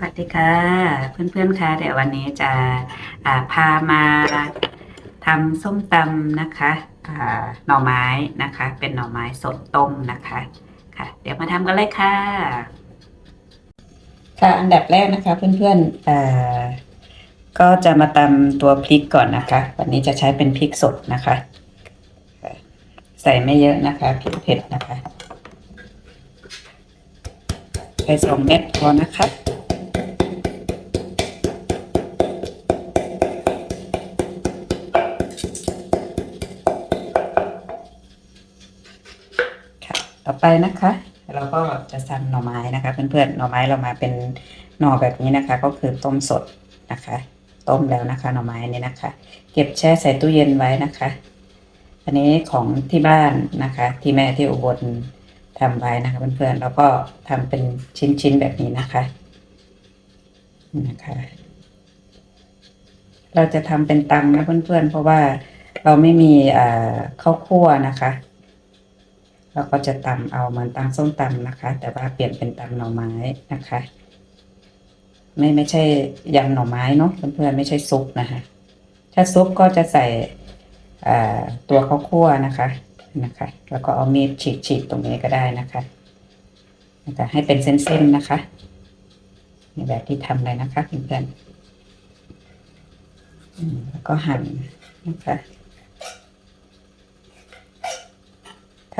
สวัสดีค่ะ เพื่อนๆค่ะเดี๋ยววันนี้จะพามาทำส้มตำนะคะหน่อไม้นะคะ เป็นหน่อไม้สดต้มนะคะค่ะ เดี๋ยวมาทำกันเลยค่ะ ค่ะอันดับแรกนะคะ เพื่อนๆก็จะมาตำตัวพริกก่อนนะคะ วันนี้จะใช้เป็นพริกสดนะคะค่ะใส่ไม่เยอะนะคะพริกเผ็ดนะคะใส่สองเม็ดพอนะคะ ไปนะคะ เราก็จะทำหน่อไม้นะคะ เพื่อนๆหน่อไม้เรามาเป็นหน่อแบบนี้นะคะ ก็คือต้มสดนะคะ ต้มแล้วนะคะ หน่อไม้นี่นะคะ เก็บแช่ใส่ตู้เย็นไว้นะคะ อันนี้ของที่บ้านนะคะ ที่แม่ที่อุบลทำไว้นะคะเพื่อนๆแล้วก็ทำเป็นชิ้นๆแบบนี้นะคะนะคะ เราจะทำเป็นตำนะเพื่อนๆเพราะว่าเราไม่มีข้าวคั่วนะคะ เราก็จะตำเอาเหมือนตำส้มตำนะคะ แต่ว่าเปลี่ยนเป็นตำหน่อไม้นะคะ ไม่ไม่ใช่ยำหน่อไม้เนาะเพื่อนๆไม่ใช่ซุปนะคะ ถ้าซุปก็จะใส่ตัวข้าวคั่วนะคะนะคะ แล้วก็เอามีดฉีกๆตรงนี้ก็ได้นะคะนะคะ ให้เป็นเส้นๆนะคะในแบบที่ทำเลยนะคะเพื่อนๆแล้วก็หั่นนะคะ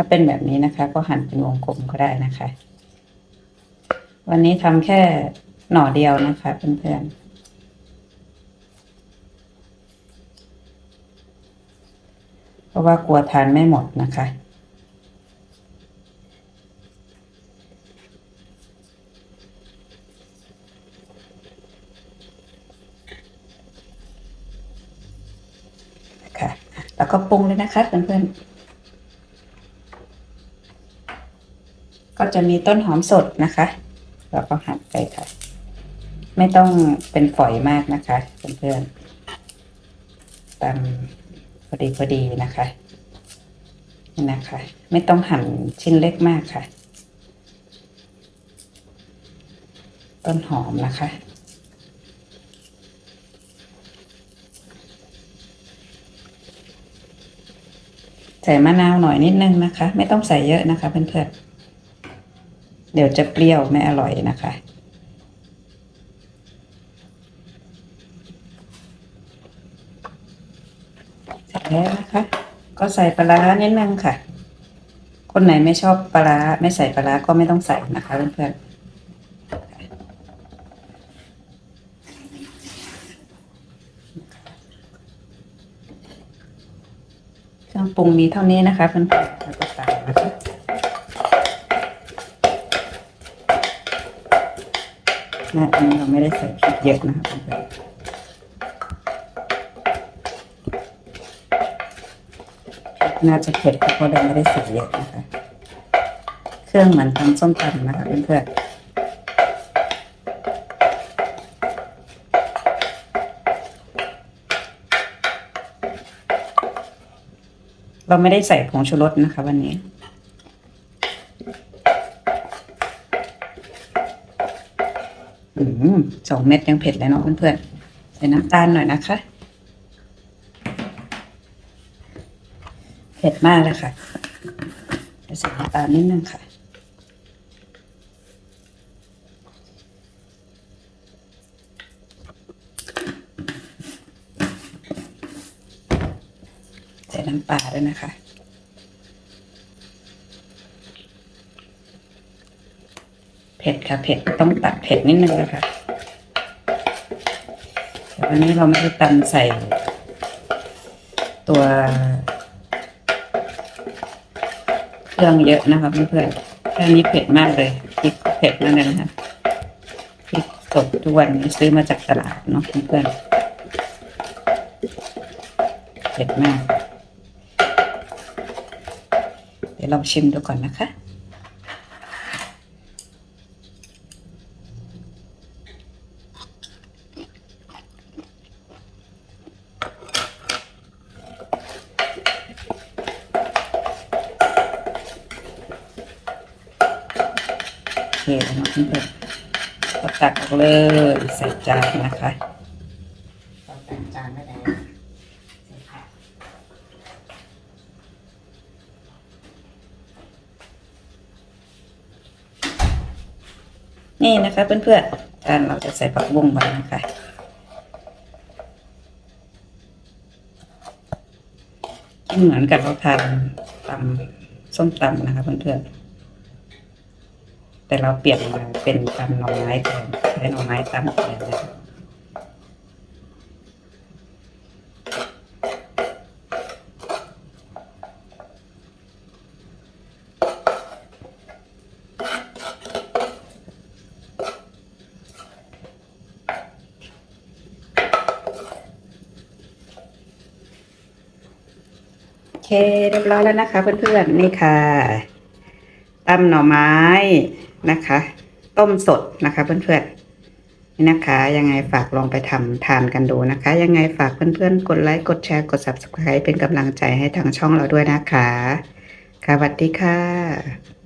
ถ้าเป็นแบบนี้นะคะ ก็หั่นเป็นวงกลมก็ได้นะคะ วันนี้ทำแค่หน่อเดียวนะคะเพื่อนๆเพราะว่ากลัวทานไม่หมดนะคะ ค่ะ แล้วก็ปรุงเลยนะคะเพื่อนๆ ก็จะมีต้นหอมสดนะคะแล้วก็หั่นไปค่ะ ไม่ต้องเป็นฝอยมากนะคะเพื่อนๆตามพอดีพอดีนะคะนี่นะคะ ไม่ต้องหั่นชิ้นเล็กมากค่ะ ต้นหอมนะคะใส่มะนาวหน่อยนิดนึงนะคะ ไม่ต้องใส่เยอะนะคะเพื่อนๆ ดี๋ยวจะเปรี้ยวไม่อร่อยนะคะ เสร็จแล้วนะคะ ก็ใส่ปลาร้านิดนึงค่ะ คนไหนไม่ชอบปลาร้าไม่ใส่ปลาร้าก็ไม่ต้องใส่นะคะเพื่อนๆเครื่องปรุงมีเท่านี้นะคะเพื่อนๆแล้วก็ตามนะคะะอันนี้เราไม่ได้ใส่พริกเยอะนะคะเพื่อนๆน่าจะเผ็ดเพราะเราไม่ได้ใส่เยอะนะคะ เครื่องเหมือนทำส้มตำนะคะเพื่อนๆเราไม่ได้ใส่ผงชูรสนะคะ วันนี้ อืม สองเม็ดยังเผ็ดเลยเนาะเพื่อนๆใส่น้ำตาลหน่อยนะคะ เผ็ดมากเลยค่ะจะใส่น้ำตาลนิดนึงค่ะใส่น้ำปลาด้วยนะคะ เผ็ดค่ะเผ็ดต้องตัดเผ็ดนิดนึงนะคะวันนี้เราไม่ได้ตำใส่ ตัวเครื่องเยอะนะคะเพื่อนๆแค่นี้เผ็ดมากเลยพริกเผ็ดมากเลยนะคะพริกสดทุกวันนี้ซื้อมาจากตลาดเนาะเพื่อนๆเผ็ดมาก เดี๋ยวลองชิมดูก่อนนะคะ เคแล้วนะเพื่อนๆก็ตักออกเลยใส่จานนะคะเราต่งจานได้แล้วใส่ผักนี่นะคะเพื่อนๆจานเราจะใส่ผักบุ้งไปนะคะเหมือนกับเราทานตำส้มตำนะคะเพื่อนๆ แต่เราเปลี่ยนมาเป็นตำหน่อไม้แทนใช้หน่อไม้ตำแทนนะคะโอเคเรียบร้อยแล้วนะคะเพื่อนๆนี่ค่ะตำหน่อไม้ นะคะ ต้มสดนะคะเพื่อนๆนี่นะคะ ยังไงฝากลองไปทำทานกันดูนะคะ ยังไงฝากเพื่อนๆ กดไลค์กดแชร์กด subscribe เป็นกำลังใจให้ทางช่องเราด้วยนะคะค่ะสวัสดีค่ะ